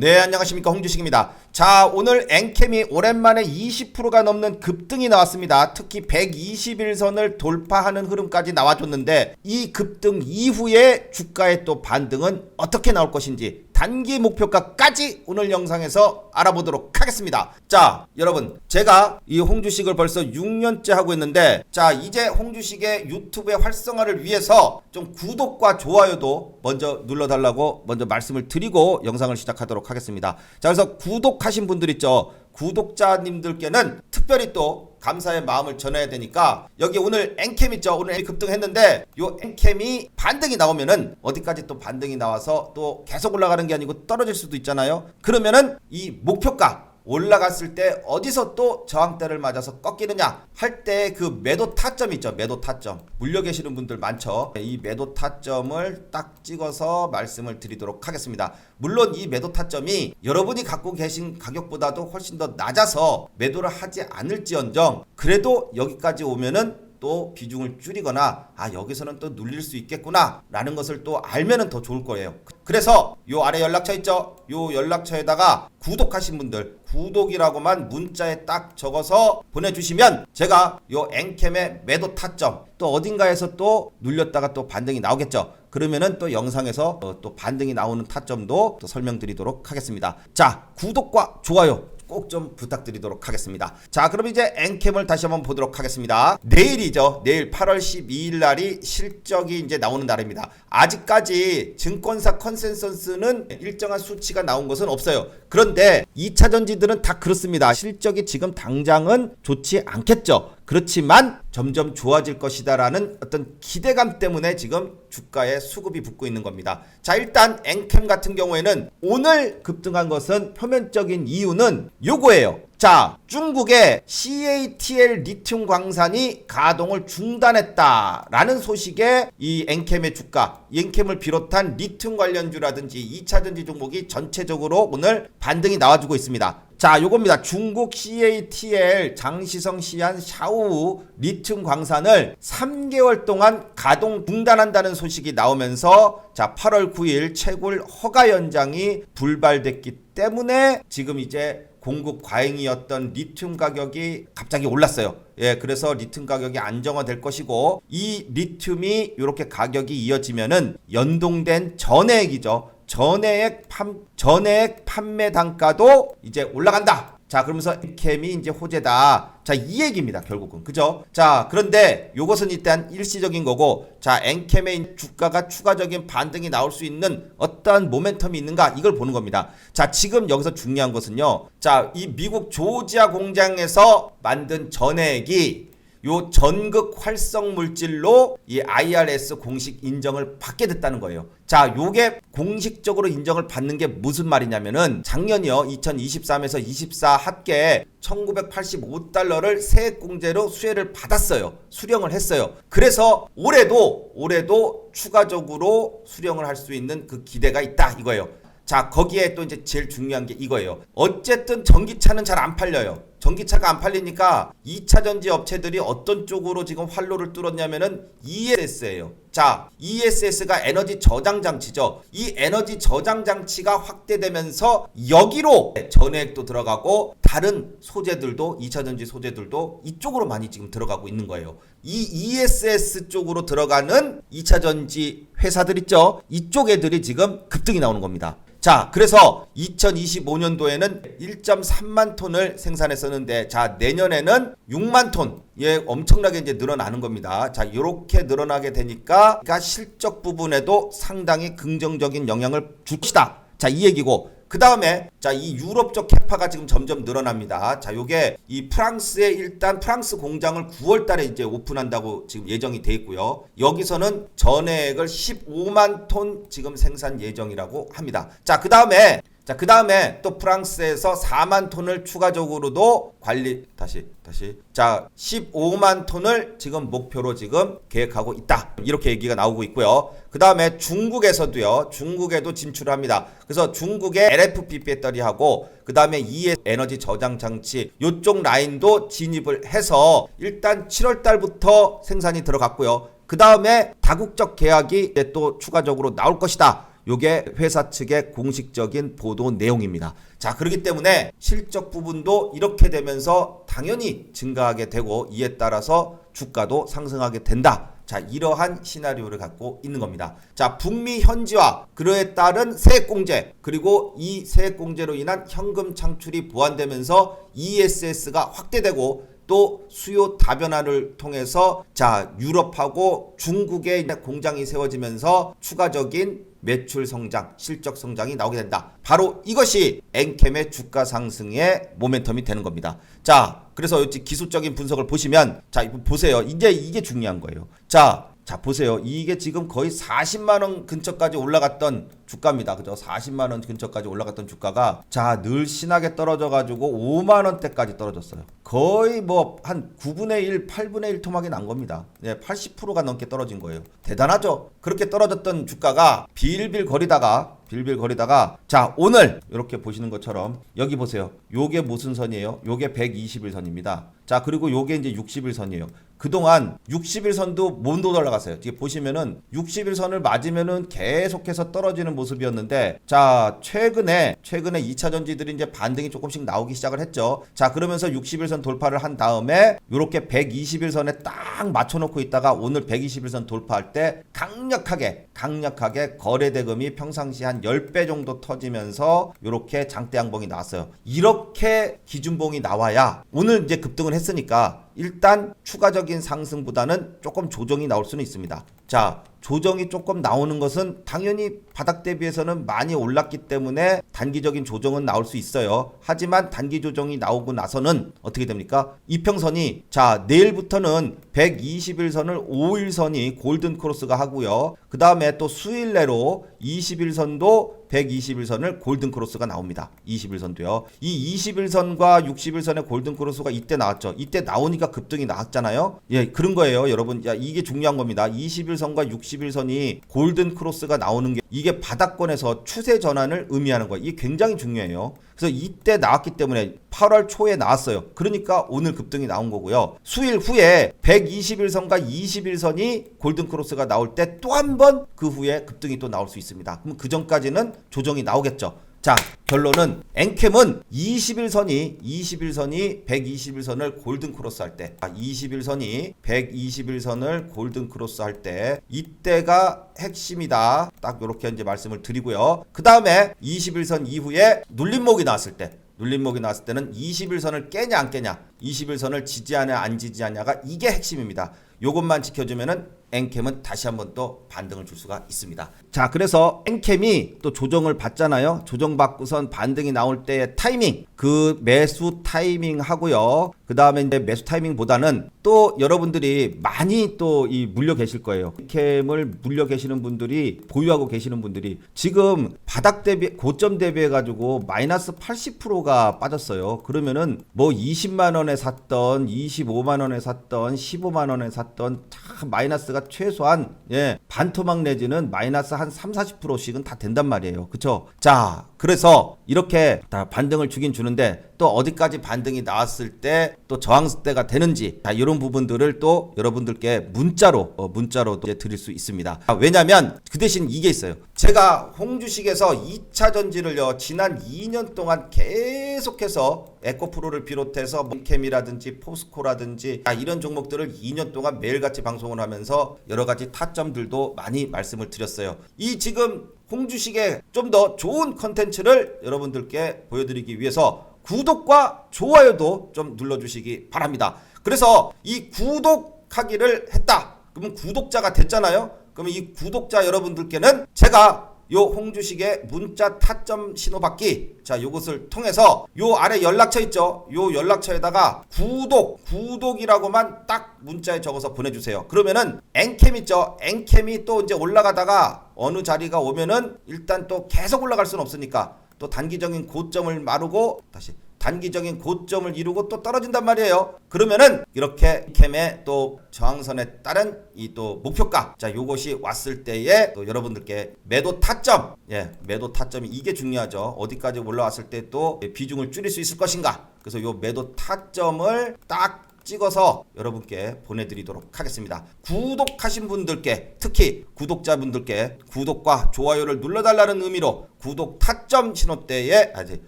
네, 안녕하십니까. 홍주식입니다. 자, 오늘 엔캠이 오랜만에 20%가 넘는 급등이 나왔습니다. 특히 120일선을 돌파하는 흐름까지 나와줬는데 이 급등 이후에 주가의 또 반등은 어떻게 나올 것인지 단기 목표가까지 오늘 영상에서 알아보도록 하겠습니다. 자, 여러분, 제가 이 홍주식을 벌써 6년째 하고 있는데, 자, 이제 홍주식의 유튜브의 활성화를 위해서 좀 구독과 좋아요도 먼저 눌러달라고 먼저 말씀을 드리고 영상을 시작하도록 하겠습니다. 자, 그래서 구독하신 분들 있죠. 구독자님들께는 특별히 또 감사의 마음을 전해야 되니까 여기 오늘 엔캠 있죠? 오늘 급등했는데 요 엔캠이 반등이 나오면은 어디까지 또 반등이 나와서 또 계속 올라가는 게 아니고 떨어질 수도 있잖아요. 그러면은 이 목표가 올라갔을 때 어디서 또 저항대를 맞아서 꺾이느냐 할 때 그 매도 타점 있죠. 매도 타점. 물려 계시는 분들 많죠. 이 매도 타점을 딱 찍어서 말씀을 드리도록 하겠습니다. 물론 이 매도 타점이 여러분이 갖고 계신 가격보다도 훨씬 더 낮아서 매도를 하지 않을지언정 그래도 여기까지 오면은 또 비중을 줄이거나 아 여기서는 또 눌릴 수 있겠구나 라는 것을 또 알면은 더 좋을 거예요. 그래서 요 아래 연락처 있죠? 요 연락처에다가 구독하신 분들 구독이라고만 문자에 딱 적어서 보내주시면 제가 요 엔캠의 매도 타점 또 어딘가에서 또 눌렸다가 또 반등이 나오겠죠? 그러면은 또 영상에서 어, 또 반등이 나오는 타점도 또 설명드리도록 하겠습니다. 자 구독과 좋아요 꼭 좀 부탁드리도록 하겠습니다. 자, 그럼 이제 엔캠을 다시 한번 보도록 하겠습니다. 내일이죠. 내일 8월 12일 날이 실적이 이제 나오는 날입니다. 아직까지 증권사 컨센서스는 일정한 수치가 나온 것은 없어요. 그런데 2차 전지들은 다 그렇습니다. 실적이 지금 당장은 좋지 않겠죠. 그렇지만 점점 좋아질 것이다라는 어떤 기대감 때문에 지금 주가에 수급이 붙고 있는 겁니다. 자, 일단 엔캠 같은 경우에는 오늘 급등한 것은 표면적인 이유는 요거예요. 자, 중국의 CATL 리튬 광산이 가동을 중단했다라는 소식에 이 엔캠의 주가, 엔캠을 비롯한 리튬 관련주라든지 2차 전지 종목이 전체적으로 오늘 반등이 나와주고 있습니다. 자, 요겁니다. 중국 CATL 장시성 시안 샤오 리튬 광산을 3개월 동안 가동 중단한다는 소식이 나오면서 자, 8월 9일 채굴 허가 연장이 불발됐기 때문에 지금 이제 공급 과잉이었던 리튬 가격이 갑자기 올랐어요. 예, 그래서 리튬 가격이 안정화될 것이고 이 리튬이 이렇게 가격이 이어지면은 연동된 전액이죠. 전액 판 전액 판매 단가도 이제 올라간다. 자, 그러면서 캠이 이제 호재다. 자, 이 얘기입니다. 결국은. 그죠? 자, 그런데 요것은 일단 일시적인 거고 자, 엔캠의 주가가 추가적인 반등이 나올 수 있는 어떠한 모멘텀이 있는가? 이걸 보는 겁니다. 자, 지금 여기서 중요한 것은요. 자, 이 미국 조지아 공장에서 만든 전액이 요 전극 활성 물질로 이 IRS 공식 인정을 받게 됐다는 거예요. 자, 요게 공식적으로 인정을 받는 게 무슨 말이냐면은 작년이요. 2023에서 24 합계 1985달러를 세액공제로 수혜를 받았어요. 수령을 했어요. 그래서 올해도 올해도 추가적으로 수령을 할 수 있는 그 기대가 있다 이거예요. 자, 거기에 또 이제 제일 중요한 게 이거예요. 어쨌든 전기차는 잘 안 팔려요. 전기차가 안 팔리니까 2차 전지 업체들이 어떤 쪽으로 지금 활로를 뚫었냐면은 ESS예요. 자, ESS가 에너지 저장 장치죠. 이 에너지 저장 장치가 확대되면서 여기로 전액도 들어가고 다른 소재들도 2차 전지 소재들도 이쪽으로 많이 지금 들어가고 있는 거예요. 이 ESS 쪽으로 들어가는 2차 전지 회사들 있죠. 이쪽 애들이 지금 급등이 나오는 겁니다. 자, 그래서 2025년도에는 1.3만 톤을 생산했었는데, 자, 내년에는 6만 톤. 예, 엄청나게 이제 늘어나는 겁니다. 자, 이렇게 늘어나게 되니까, 그러니까 실적 부분에도 상당히 긍정적인 영향을 줄시다. 자, 이 얘기고, 그 다음에 자 이 유럽 쪽 캐파가 지금 점점 늘어납니다. 자 요게 이 프랑스에 일단 프랑스 공장을 9월 달에 이제 오픈한다고 지금 예정이 돼 있고요. 여기서는 전액을 15만 톤 지금 생산 예정이라고 합니다. 자 그 다음에 자, 그 다음에 또 프랑스에서 4만 톤을 추가적으로도 관리, 다시, 다시. 자, 15만 톤을 지금 목표로 지금 계획하고 있다. 이렇게 얘기가 나오고 있고요. 그 다음에 중국에서도요, 중국에도 진출합니다. 그래서 중국의 LFP 배터리하고, 그 다음에 ES 에너지 저장 장치, 요쪽 라인도 진입을 해서 일단 7월 달부터 생산이 들어갔고요. 그 다음에 다국적 계약이 또 추가적으로 나올 것이다. 요게 회사 측의 공식적인 보도 내용입니다. 자, 그렇기 때문에 실적 부분도 이렇게 되면서 당연히 증가하게 되고 이에 따라서 주가도 상승하게 된다. 자, 이러한 시나리오를 갖고 있는 겁니다. 자, 북미 현지화, 그에 따른 세액공제, 그리고 이 세액공제로 인한 현금 창출이 보완되면서 ESS가 확대되고 또 수요 다변화를 통해서 자 유럽하고 중국의 공장이 세워지면서 추가적인 매출 성장, 실적 성장이 나오게 된다. 바로 이것이 엔캠의 주가 상승의 모멘텀이 되는 겁니다. 자, 그래서 기술적인 분석을 보시면 자 보세요. 이제 이게 중요한 거예요. 자, 자 보세요. 이게 지금 거의 40만 원 근처까지 올라갔던 주가입니다. 그죠? 40만 원 근처까지 올라갔던 주가가 자 늘씬하게 떨어져 가지고 5만 원대까지 떨어졌어요. 거의 뭐 한 9분의 1, 8분의 1 토막이 난 겁니다. 네, 80%가 넘게 떨어진 거예요. 대단하죠? 그렇게 떨어졌던 주가가 빌빌 거리다가 빌빌 거리다가 자 오늘 이렇게 보시는 것처럼 여기 보세요. 요게 무슨 선이에요? 요게 121선입니다. 자 그리고 요게 이제 61선이에요. 그동안 60일선도 못 올라갔어요. 이게 보시면은 60일선을 맞으면은 계속해서 떨어지는 모습이었는데 자 최근에 최근에 2차 전지들이 이제 반등이 조금씩 나오기 시작을 했죠. 자 그러면서 60일선 돌파를 한 다음에 요렇게 121선에 딱 맞춰 놓고 있다가 오늘 121선 돌파할 때 강력하게 강력하게 거래 대금이 평상시 한 10배 정도 터지면서 요렇게 장대 양봉이 나왔어요. 이렇게 기준봉이 나와야 오늘 이제 급등을 했으니까 일단 추가적인 상승보다는 조금 조정이 나올 수는 있습니다. 자, 조정이 조금 나오는 것은 당연히 바닥 대비해서는 많이 올랐기 때문에 단기적인 조정은 나올 수 있어요. 하지만 단기 조정이 나오고 나서는 어떻게 됩니까? 이평선이 자, 내일부터는 121선을 5일선이 골든 크로스가 하고요. 그 다음에 또 수일 내로 21선도 121선을 골든 크로스가 나옵니다. 21선도요. 이 21선과 61선의 골든 크로스가 이때 나왔죠. 이때 나오니까 급등이 나왔잖아요. 예, 그런 거예요, 여러분. 야, 이게 중요한 겁니다. 21 선과 61선이 골든 크로스가 나오는 게 이게 바닥권에서 추세 전환을 의미하는 거예요. 이게 굉장히 중요해요. 그래서 이때 나왔기 때문에 8월 초에 나왔어요. 그러니까 오늘 급등이 나온 거고요. 수일 후에 121선과 21선이 골든 크로스가 나올 때 또 한 번 그 후에 급등이 또 나올 수 있습니다. 그럼 그 전까지는 조정이 나오겠죠. 자, 결론은 엔캠은 21선이 21선이 121선을 골든 크로스 할 때, 아, 21선이 121선을 골든 크로스 할 때 이때가 핵심이다. 딱 이렇게 이제 말씀을 드리고요. 그 다음에 21선 이후에 눌림목이 나왔을 때. 눌림목이 나왔을 때는 21선을 깨냐 안 깨냐 21선을 지지하냐 안 지지하냐가 이게 핵심입니다 요것만 지켜주면은 엔캠은 다시 한번 또 반등을 줄 수가 있습니다. 자, 그래서 엔캠이 또 조정을 받잖아요. 조정받고선 반등이 나올 때의 타이밍, 그 매수 타이밍 하고요. 그 다음에 이제 매수 타이밍보다는 또 여러분들이 많이 또 이 물려 계실 거예요. 엔캠을 물려 계시는 분들이 보유하고 계시는 분들이 지금 바닥 대비 고점 대비해 가지고 마이너스 80%가 빠졌어요. 그러면은 뭐 20만 원에 샀던 25만 원에 샀던 15만 원에 샀던 다 마이너스가 최소한 예, 반토막 내지는 마이너스 한 3, 40%씩은 다 된단 말이에요. 그쵸? 자, 그래서 이렇게 다 반등을 주긴 주는데 또 어디까지 반등이 나왔을 때 또 저항대가 되는지 자, 이런 부분들을 또 여러분들께 문자로 어, 문자로 또 드릴 수 있습니다. 아, 왜냐면 그 대신 이게 있어요. 제가 홍주식에서 2차 전지를요 지난 2년 동안 계속해서 에코프로를 비롯해서 몬캠이라든지 포스코라든지 아, 이런 종목들을 2년 동안 매일같이 방송을 하면서 여러 가지 타점들도 많이 말씀을 드렸어요. 이 지금 홍주식의 좀 더 좋은 컨텐츠를 여러분들께 보여드리기 위해서 구독과 좋아요도 좀 눌러주시기 바랍니다. 그래서 이 구독하기를 했다. 그러면 구독자가 됐잖아요. 그러면 이 구독자 여러분들께는 제가 요 홍주식의 문자 타점 신호받기 자 요것을 통해서 요 아래 연락처 있죠? 요 연락처에다가 구독 구독이라고만 딱 문자에 적어서 보내주세요. 그러면은 엔캠 있죠? 엔캠이 또 이제 올라가다가 어느 자리가 오면은 일단 또 계속 올라갈 수는 없으니까 또 단기적인 고점을 마르고 다시 단기적인 고점을 이루고 또 떨어진단 말이에요. 그러면은 이렇게 캠의 또 저항선에 따른 이 또 목표가 자 요것이 왔을 때에 또 여러분들께 매도 타점 예 매도 타점이 이게 중요하죠. 어디까지 올라왔을 때 또 비중을 줄일 수 있을 것인가. 그래서 요 매도 타점을 딱 찍어서 여러분께 보내드리도록 하겠습니다. 구독하신 분들께 특히 구독자분들께 구독과 좋아요를 눌러달라는 의미로 구독 타점 신호대에 아직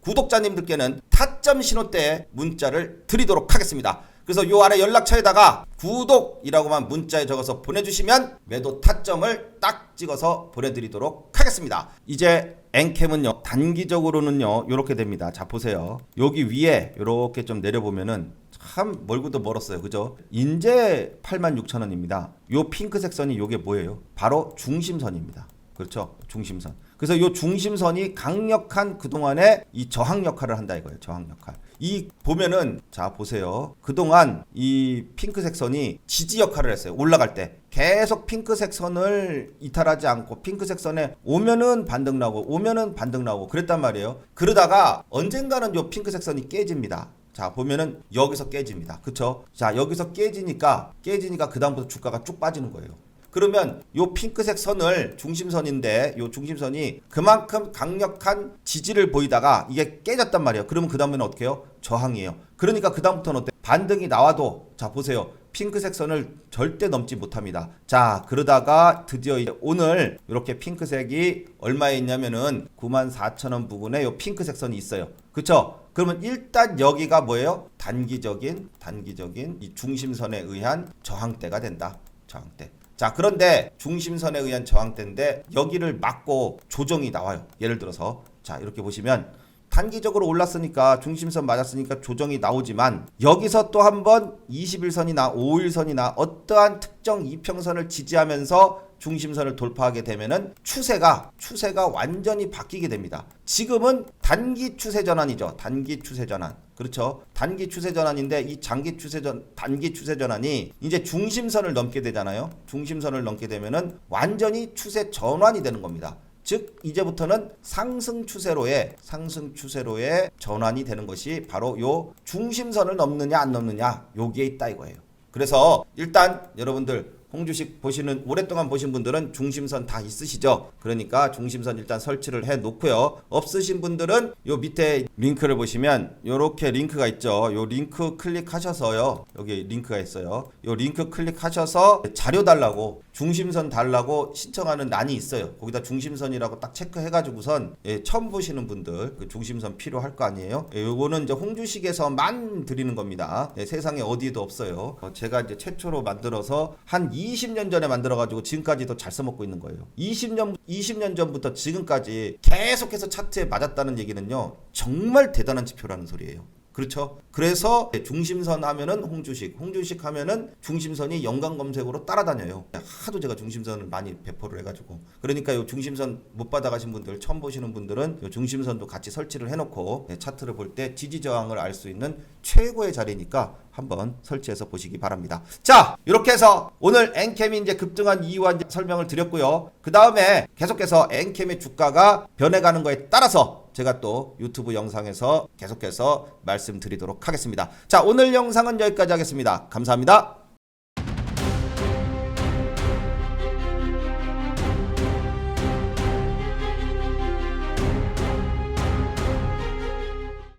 구독자님들께는 타점 신호대에 문자를 드리도록 하겠습니다. 그래서 요 아래 연락처에다가 구독이라고만 문자에 적어서 보내주시면 매도 타점을 딱 찍어서 보내드리도록 하겠습니다. 이제 엔캠은요 단기적으로는요 이렇게 됩니다. 자 보세요. 여기 위에 이렇게 좀 내려보면은 참 멀고도 멀었어요. 그죠? 인제 86,000원입니다. 요 핑크색 선이 요게 뭐예요? 바로 중심선입니다. 그렇죠? 중심선. 그래서 이 중심선이 강력한 그동안의 이 저항 역할을 한다 이거예요. 저항 역할. 이 보면은 자 보세요. 그동안 이 핑크색 선이 지지 역할을 했어요. 올라갈 때 계속 핑크색 선을 이탈하지 않고 핑크색 선에 오면은 반등 나오고 오면은 반등 나오고 그랬단 말이에요. 그러다가 언젠가는 요 핑크색 선이 깨집니다. 자 보면은 여기서 깨집니다. 그쵸? 자 여기서 깨지니까 깨지니까 그 다음부터 주가가 쭉 빠지는 거예요. 그러면 요 핑크색 선을 중심선인데 요 중심선이 그만큼 강력한 지지를 보이다가 이게 깨졌단 말이에요. 그러면 그 다음에는 어떻게 해요? 저항이에요. 그러니까 그 다음부터는 어때? 반등이 나와도 자 보세요. 핑크색 선을 절대 넘지 못합니다. 자 그러다가 드디어 오늘 이렇게 핑크색이 얼마에 있냐면은 94,000원 부근에 요 핑크색 선이 있어요. 그쵸? 그러면 일단 여기가 뭐예요? 단기적인 단기적인 이 중심선에 의한 저항대가 된다. 저항대. 자 그런데 중심선에 의한 저항대인데 여기를 막고 조정이 나와요. 예를 들어서 자 이렇게 보시면 단기적으로 올랐으니까 중심선 맞았으니까 조정이 나오지만 여기서 또 한번 21선이나 5일선이나 어떠한 특정 이평선을 지지하면서 중심선을 돌파하게 되면은 추세가 추세가 완전히 바뀌게 됩니다. 지금은 단기 추세 전환이죠. 단기 추세 전환. 그렇죠. 단기 추세 전환인데 이 장기 추세 전 단기 추세 전환이 이제 중심선을 넘게 되잖아요. 중심선을 넘게 되면은 완전히 추세 전환이 되는 겁니다. 즉 이제부터는 상승 추세로의 상승 추세로의 전환이 되는 것이 바로 요 중심선을 넘느냐 안 넘느냐 여기에 있다 이거예요. 그래서 일단 여러분들 홍주식 보시는 오랫동안 보신 분들은 중심선 다 있으시죠? 그러니까 중심선 일단 설치를 해 놓고요. 없으신 분들은 요 밑에 링크를 보시면 요렇게 링크가 있죠. 요 링크 클릭하셔서요. 여기 링크가 있어요. 요 링크 클릭하셔서 자료 달라고 중심선 달라고 신청하는 난이 있어요. 거기다 중심선이라고 딱 체크해 가지고선 예, 처음 보시는 분들 그 중심선 필요할 거 아니에요? 예, 요거는 이제 홍주식에서만 드리는 겁니다. 예, 세상에 어디에도 없어요. 어, 제가 이제 최초로 만들어서 한 20년 전에 만들어 가지고 지금까지도 잘 써먹고 있는 거예요. 20년 20년 전부터 지금까지 계속해서 차트에 맞았다는 얘기는요. 정말 대단한 지표라는 소리예요. 그렇죠. 그래서 중심선 하면은 홍주식, 홍주식 하면은 중심선이 연관 검색으로 따라다녀요. 하도 제가 중심선을 많이 배포를 해가지고 그러니까 요 중심선 못 받아가신 분들 처음 보시는 분들은 요 중심선도 같이 설치를 해놓고 네, 차트를 볼 때 지지 저항을 알 수 있는 최고의 자리니까 한번 설치해서 보시기 바랍니다. 자, 이렇게 해서 오늘 엔캠이 이제 급등한 이유와 이제 설명을 드렸고요. 그 다음에 계속해서 엔캠의 주가가 변해가는 거에 따라서 제가 또 유튜브 영상에서 계속해서 말씀드리도록 하겠습니다. 자, 오늘 영상은 여기까지 하겠습니다. 감사합니다.